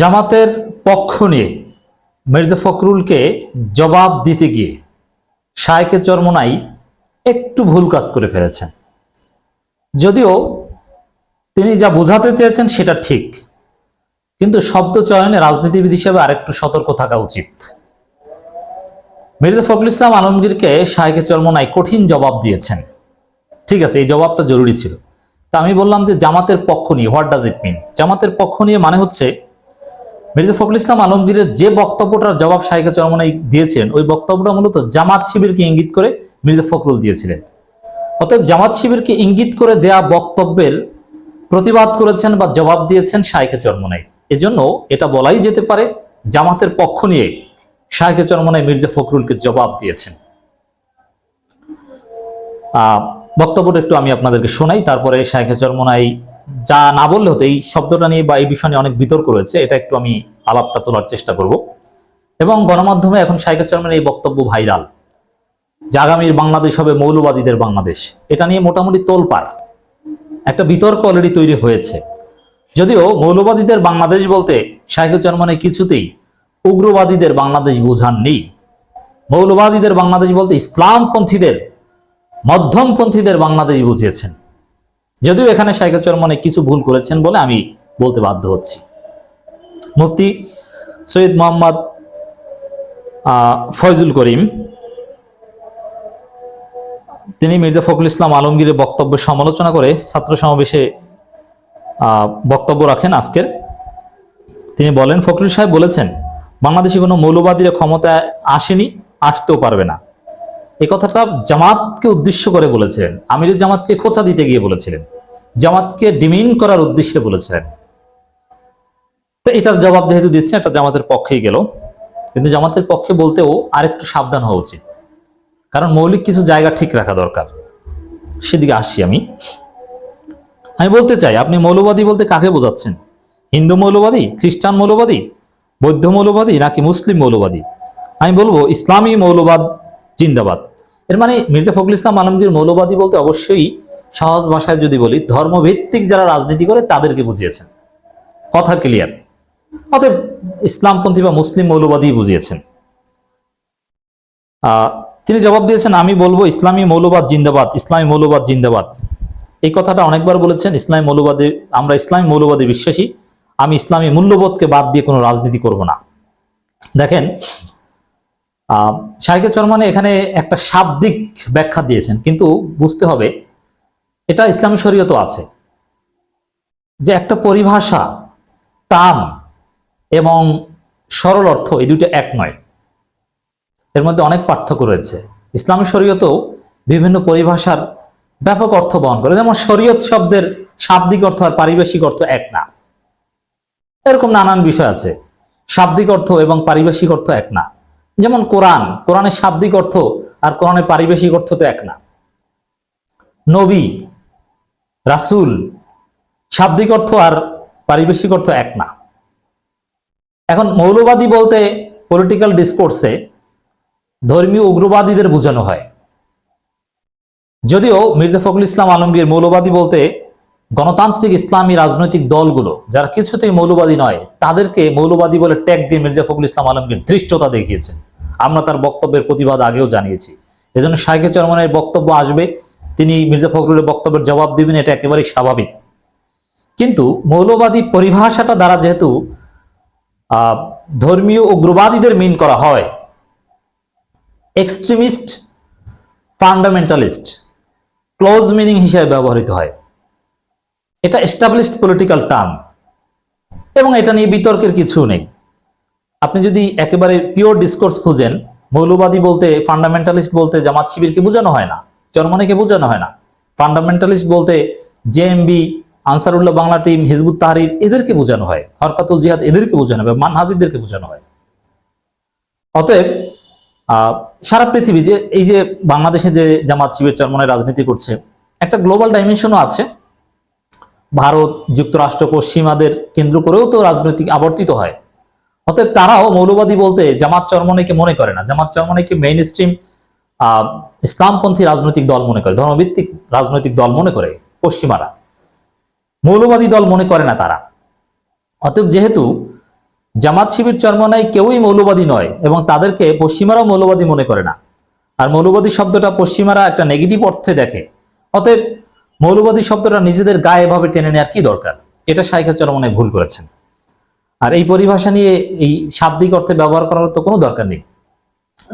জামাতের পক্ষ নিয়ে মির্জা ফখরুলকে জবাব দিতে গিয়ে শায়কে চরমনাই একটু ভুল কাজ করে ফেলেছেন। যদিও তিনি যা বোঝাতে চেয়েছেন সেটা ঠিক, কিন্তু শব্দ চয়নে রাজনীতিবিদ হিসেবে আরেকটু সতর্ক থাকা উচিত। মির্জা ফখরুল ইসলাম আলমগীরকে শাহেকে চরমনাই কঠিন জবাব দিয়েছেন। ঠিক আছে, এই জবাবটা জরুরি ছিল। তা আমি বললাম যে জামাতের পক্ষ নিয়ে, হোয়াট ডাজ ইট মিন? জামাতের পক্ষ নিয়ে মানে হচ্ছে মির্জা ফখরুল ইসলাম আলমগীরের যে বক্তব্যটার জবাব শাহিকা চরমনাই দিয়েছেন ওই বক্তব্যটা মূলত জামাত শিবিরকে ইঙ্গিত করে মির্জা ফখরুল দিয়েছিলেন। অতএব জামাত শিবিরকে ইঙ্গিত করে দেয়া বক্তব্যের প্রতিবাদ করেছেন বা জবাব দিয়েছেন শাইখে চরমনাই। এজন্য এটা বলাই যেতে পারে, জামাতের পক্ষ নিয়ে শাইখে চরমনাই মির্জা ফখরুলকে জবাব দিয়েছেন। বক্তব্যটা একটু আমি আপনাদেরকে শোনাই, তারপরে শাইখে চরমনাই যা না বললে হতো, এই শব্দটা নিয়ে বা এই বিষয় নিয়ে অনেক বিতর্ক রয়েছে, এটা একটু আমি আলাপটা তোলার চেষ্টা করব। এবং গণমাধ্যমে এখন শাইখে চরমনের এই বক্তব্য ভাইরাল। যে আগামীর বাংলাদেশ হবে মৌলবাদীদের বাংলাদেশ, এটা নিয়ে মোটামুটি তোলপাড়। একটা বিতর্ক অলরেডি তৈরি হয়েছে। যদিও মৌলবাদীদের বাংলাদেশ বলতে শাহেকুজ্জামানে কিছুতেই উগ্রবাদীদের বাংলাদেশ বোঝান নেই। মৌলবাদীদের বাংলাদেশ বলতে ইসলামপন্থীদের, মধ্যমপন্থীদের বাংলাদেশ বুঝিয়েছেন। যদিও এখানে শাহেকুজ্জামানে কিছু ভুল করেছেন বলে আমি বলতে বাধ্য হচ্ছি। মুফতি সৈয়দ মোহাম্মদ ফয়জুল করিম, তিনি মির্জা ফখরুল ইসলাম আলমগীরের বক্তব্য সমালোচনা করে ছাত্র সমাবেশে বক্তব্য রাখেন আজকের। তিনি বলেন, ফখরুল সাহেব বলেছেন, বাংলাদেশে কোনো মৌলবাদীরা ক্ষমতায় আসেনি, আসতেও পারবে না। এই কথাটা জামাতকে উদ্দেশ্য করে বলেছিলেন। আমির জামাতকে খোঁচা দিতে গিয়ে বলেছিলেন। জামাতকে ডিমিন করার উদ্দেশ্যে বলেছিলেন। তো এটার জবাব যেহেতু দিচ্ছেন, এটা জামাতের পক্ষেই গেল। কিন্তু জামাতের পক্ষে বলতেও আরেকটু সাবধান হওয়া উচিত। কারণ মৌলিক কিছু জায়গা ঠিক রাখা দরকার। সেদিকে আসছি আমি। আমি বলতে চাই, আপনি মৌলবাদী বলতে কাকে বোঝাচ্ছেন? হিন্দু মৌলবাদী, খ্রিস্টান মৌলবাদী, বৌদ্ধ মৌলবাদী নাকি মুসলিম মৌলবাদী? আমি বলব, ইসলামী মৌলবাদ জিন্দাবাদ। এর মানে মির্জা ফখরুল ইসলাম আলমগীর মৌলবাদী বলতে অবশ্যই সহজ ভাষায় যদি বলি, ধর্মভিত্তিক যারা রাজনীতি করে তাদেরকে বুঝিয়েছেন। কথা ক্লিয়ার অতএব ইসলামপন্থী বা মুসলিম মৌলবাদী বুঝিয়েছেন। তিনি জবাব দিয়েছেন, আমি বলব ইসলামী মৌলবাদ জিন্দাবাদ, ইসলামী মৌলবাদ জিন্দাবাদ। এই কথাটা অনেকবার বলেছেন, ইসলামী মৌলবাদী, আমরা ইসলামী মৌলবাদী বিশ্বাসী, আমি ইসলামী মূল্যবোধকে বাদ দিয়ে কোনো রাজনীতি করব না। দেখেন শাহিকে চরমানে এখানে একটা শাব্দিক ব্যাখ্যা দিয়েছেন, কিন্তু বুঝতে হবে এটা ইসলামী শরীয়তও আছে। যে একটা পরিভাষা টান এবং সরল অর্থ এই দুটো এক নয়। এর মধ্যে অনেক পার্থক্য রয়েছে। ইসলামী শরীয়তেও বিভিন্ন পরিভাষার ব্যাপক অর্থ বহন করে, যেমন শরীয়ত শব্দের শাব্দিক অর্থ আর পারিভাষিক অর্থ এক না। এরকম নানান বিষয় আছে। শাব্দিক অর্থ এবং পারিভাষিক অর্থ এক না। যেমন কোরআন, কোরআনের শাব্দিক অর্থ আর কোরআনের পারিভাষিক অর্থ তো এক না। নবী, রাসূল, শাব্দিক অর্থ আর পারিবেশিক অর্থ এক না। এখন মৌলবাদী বলতে পলিটিক্যাল ডিসকোর্সে ধর্মীয় উগ্রবাদীদের বোঝানো হয়। যদিও মির্জা ফখরুল ইসলাম আলমগীর মৌলবাদী বলতে গণতান্ত্রিক ইসলামী রাজনৈতিক দলগুলো, যারা কিছুতেই মৌলবাদী নয়, তাদেরকে মৌলবাদী বলে ট্যাগ দিয়ে মির্জা ফখরুল ইসলাম আলমগীর ধৃষ্টতা দেখিয়েছেন। আমরা তার বক্তব্যের প্রতিবাদ আগেও জানিয়েছি। এজন্য শাহেকে চরমানের বক্তব্য আসবে, তিনি মির্জা ফখরুলের বক্তব্যের জবাব দিবেন, এটা একেবারেই স্বাভাবিক। কিন্তু মৌলবাদী পরিভাষাটা দ্বারা যেহেতু ধর্মীয় উগ্রবাদীদের মিন করা হয়, এক্সট্রিমিস্ট ফান্ডামেন্টালিস্ট ক্লোজ মিনিং হিসেবে ব্যবহৃত হয়। এটা এস্টাবলিশড পলিটিক্যাল টার্ম এবং এটা নিয়ে বিতর্কের কিছু নেই। আপনি যদি একেবারে পিওর ডিসকোর্স খুঁজেন, মৌলবাদী বলতে ফান্ডামেন্টালিস্ট বলতে জামাত শিবিরকে বোঝানো হয় না জর্মানিকে বোঝানো হয় না। ফান্ডামেন্টালিস্ট বলতে জেএমবি আনসারুল্লাহ বাংলা টিম হিজবুত তাহরির, এদেরকে বোঝানো হয়। হরকাতুল জিহাদ এদেরকে বোঝানো হয় মানহাজিদেরকে বোঝানো হয়। অতএব সারা পৃথিবী যে, এই যে বাংলাদেশে যে জামাত শিবির চরমনে রাজনীতি করছে, একটা গ্লোবাল ডাইমেনশনও আছে। ভারত, যুক্তরাষ্ট্র, পশ্চিমাদের কেন্দ্র করেও তো রাজনৈতিক আবর্তিত হয়। অতএব তারাও মৌলবাদী বলতে জামাত চরমনেকে মনে করে না। জামাত চরমনেকে মেইন স্ট্রিম ইসলামপন্থী রাজনৈতিক দল মনে করে, ধর্মভিত্তিক রাজনৈতিক দল মনে করে পশ্চিমারা। মৌলবাদী দল মনে করে না তারা। অতএব যেহেতু জামাত শিবির চরমনায় কেউই মৌলবাদী নয় এবং তাদেরকে পশ্চিমারাও মৌলবাদী মনে করে না। আর মৌলবাদী শব্দটা পশ্চিমারা একটা নেগেটিভ অর্থে দেখে। অতএব মৌলবাদী শব্দটা নিজেদের গায়ে এভাবে টেনে নেওয়ার কি দরকার? এটা শাইখা চরমনায় ভুল করেছেন। আর এই পরিভাষা নিয়ে এই শাব্দিক অর্থে ব্যবহার করার তো কোনো দরকার নেই।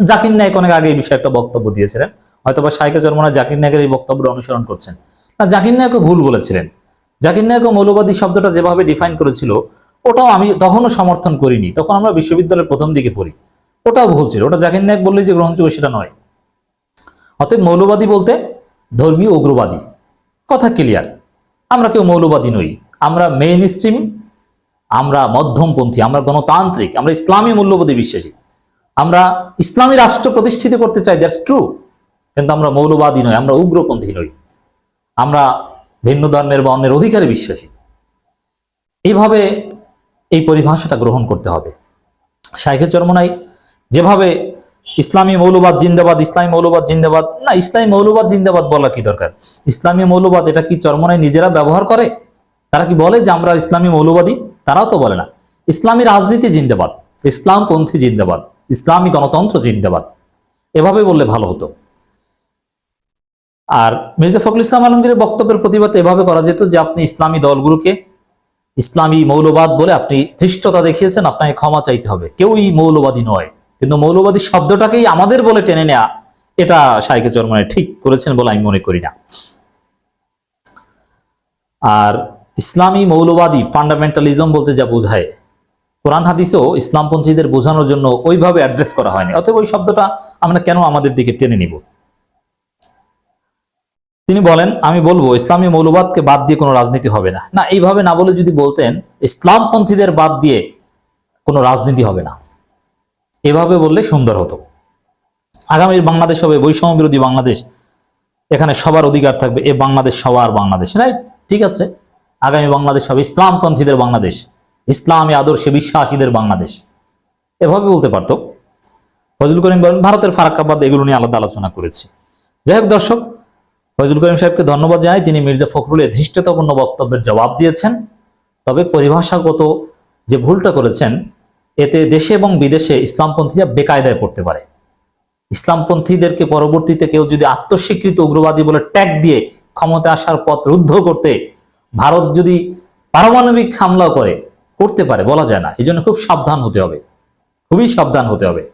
জাকির নায়ক অনেক আগে এই বিষয়ে একটা বক্তব্য দিয়েছিলেন। হয়তো বা শাইখা চরমনা জাকির নায়কের এই বক্তব্য অনুসরণ করছেন। না, জাকির নায়কও ভুল বলেছিলেন। জাকির নায়কও মৌলবাদী শব্দটা যেভাবে ডিফাইন করেছিল, ওটাও আমি তখনও সমর্থন করিনি। তখন আমরা বিশ্ববিদ্যালয়ের প্রথম দিকে পড়ি। ওটাও ভুল ছিল। ওটা জাকির নায়ক বললে যে গ্রহণযোগ্য সেটা নয়। অতএব মৌলবাদী বলতে ধর্মীয় উগ্রবাদী। কথা ক্লিয়ার আমরা কেউ মৌলবাদী নই। আমরা মেইন স্ট্রিম আমরা মধ্যমপন্থী, আমরা গণতান্ত্রিক, আমরা ইসলামী মূল্যবোধে বিশ্বাসী। আমরা ইসলামী রাষ্ট্র প্রতিষ্ঠিত করতে চাই, দ্যাটস ট্রু, কিন্তু আমরা মৌলবাদী নই, আমরা উগ্রপন্থী নই। আমরা ভিন্ন ধর্মের বা অন্যের অধিকারে বিশ্বাসী। এইভাবে এই পরিভাষাটা গ্রহণ করতে হবে। শাইখের চরমনাই যেভাবে ইসলামী মৌলবাদ জিন্দাবাদ, ইসলামী মৌলবাদ জিন্দাবাদ, না, ইসলামী মৌলবাদ জিন্দাবাদ বলা কি দরকার? ইসলামী মৌলবাদ এটা কি চরমনাই নিজেরা ব্যবহার করে? তারা কি বলে যে আমরা ইসলামী মৌলবাদী? তারাও তো বলে না, ইসলামী রাজনীতি জিন্দাবাদ, ইসলামপন্থী জিন্দাবাদ, ইসলামী গণতন্ত্র জিন্দাবাদ। এভাবে বললে ভালো হতো। আর মির্জা ফখরুল ইসলাম আলমগীরের বক্তব্যের প্রতিবাদ এভাবে করা যেত যে আপনি ইসলামী দলগুলোকে ইসলামী মৌলবাদ বলে আপনি ধৃষ্টতা দেখিয়েছেন, আপনাকে ক্ষমা চাইতে হবে। কেউই মৌলবাদী নয়, কিন্তু মৌলবাদী শব্দটাকেই আমাদের বলে টেনে নেয়া, এটা সাইকে চরমানে ঠিক করেছেন বলে আমি মনে করি না। আর ইসলামী মৌলবাদী ফান্ডামেন্টালিজম বলতে যা বোঝায়। কোরআন হাদিসেও ইসলামপন্থীদের বোঝানোর জন্য ওইভাবে অ্যাড্রেস করা হয়নি। অতএব ওই শব্দটা আমরা কেন আমাদের দিকে টেনে নিব? তিনি বলেন, আমি বলব, ইসলামী মৌলবাদকে বাদ দিয়ে কোনো রাজনীতি হবে না। না, এইভাবে না বলে যদি বলতেন, ইসলামপন্থীদের বাদ দিয়ে কোনো রাজনীতি হবে না। এভাবে বললে সুন্দর হতো। আগামীর বাংলাদেশ হবে বৈষম্য বিরোধী বাংলাদেশ। এখানে সবার অধিকার থাকবে, এ বাংলাদেশ সবার বাংলাদেশ, রাইট? ঠিক আছে। আগামী বাংলাদেশ হবে ইসলামপন্থীদের বাংলাদেশ, ইসলামী আদর্শে বিশ্বাসীদের বাংলাদেশ। এভাবে বলতে পারতো। ফজল করিম বলেন, ভারতের ফারাক্কাবাদ এগুলো নিয়ে আলাদা আলোচনা করেছি। যাই হোক দর্শক ফজল করিম সাহেবকে ধন্যবাদ জানাই। তিনি মির্জা ফখরুলের ধৃষ্টতাপূর্ণ বক্তব্যের জবাব দিয়েছেন। তবে পরিভাষাগত যে ভুলটা করেছেন, এতে দেশে এবং বিদেশে ইসলামপন্থীরা বেকায়দায় পড়তে পারে। ইসলামপন্থীদেরকে পরবর্তীতে কেউ যদি আত্মস্বীকৃত উগ্রবাদী বলে ট্যাগ দিয়ে ক্ষমতা আসার পথ রুদ্ধ করতে ভারত যদি পারমাণবিক হামলা করে, করতে পারে, বলা যায় না। এই জন্য খুব সাবধান হতে হবে। খুবই সাবধান হতে হবে।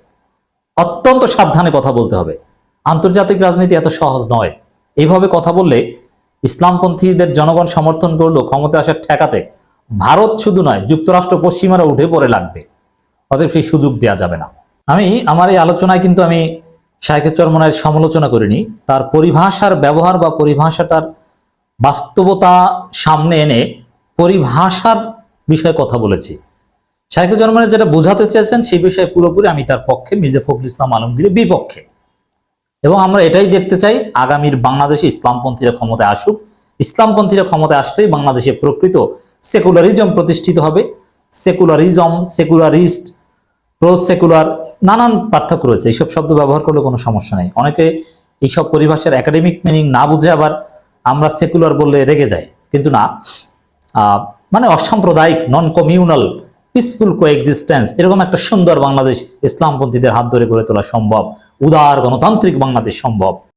অত্যন্ত সাবধানে কথা বলতে হবে। আন্তর্জাতিক রাজনীতি এত সহজ নয়। এইভাবে কথা বললে ইসলামপন্থীদের জনগণ সমর্থন করল ক্ষমতা আসার ঠেকাতে। ভারত শুধু নয়, যুক্তরাষ্ট্র পশ্চিমারা উঠে পড়ে লাগবে। অতএব সেই সুযোগ দেওয়া যাবে না। আমি, আমার এই আলোচনায় কিন্তু আমি শাহেখের চরমনায় সমালোচনা করিনি। তার পরিভাষার ব্যবহার বা পরিভাষাটার বাস্তবতা সামনে এনে পরিভাষার বিষয়ে কথা বলেছি। শাহেখের চরমনায় যেটা বোঝাতে চেয়েছেন সেই বিষয়ে পুরোপুরি আমি তার পক্ষে, মির্জা ফখরুল ইসলাম আলমগীরের বিপক্ষে। এবং আমরা এটাই দেখতে চাই, আগামীর বাংলাদেশে ইসলামপন্থীরা ক্ষমতায় আসুক। ইসলামপন্থীরা ক্ষমতায় আসলেই বাংলাদেশে প্রকৃত সেকুলারিজম প্রতিষ্ঠিত হবে। সেকুলারিজম, সেকুলারিস্ট প্রো সেকুলার নানান পার্থক্য রয়েছে। এইসব শব্দ ব্যবহার করলে কোনো সমস্যা নেই। অনেকে এইসব পরিভাষার একাডেমিক মিনিং না বুঝে আবার আমরা সেকুলার বললে রেগে যাই। কিন্তু না মানে অসাম্প্রদায়িক non communal peaceful co coexistence এরকম একটা সুন্দর বাংলাদেশ ইসলামপন্থীদের হাত ধরে গড়ে তোলা সম্ভব। উদার গণতান্ত্রিক বাংলাদেশ সম্ভব।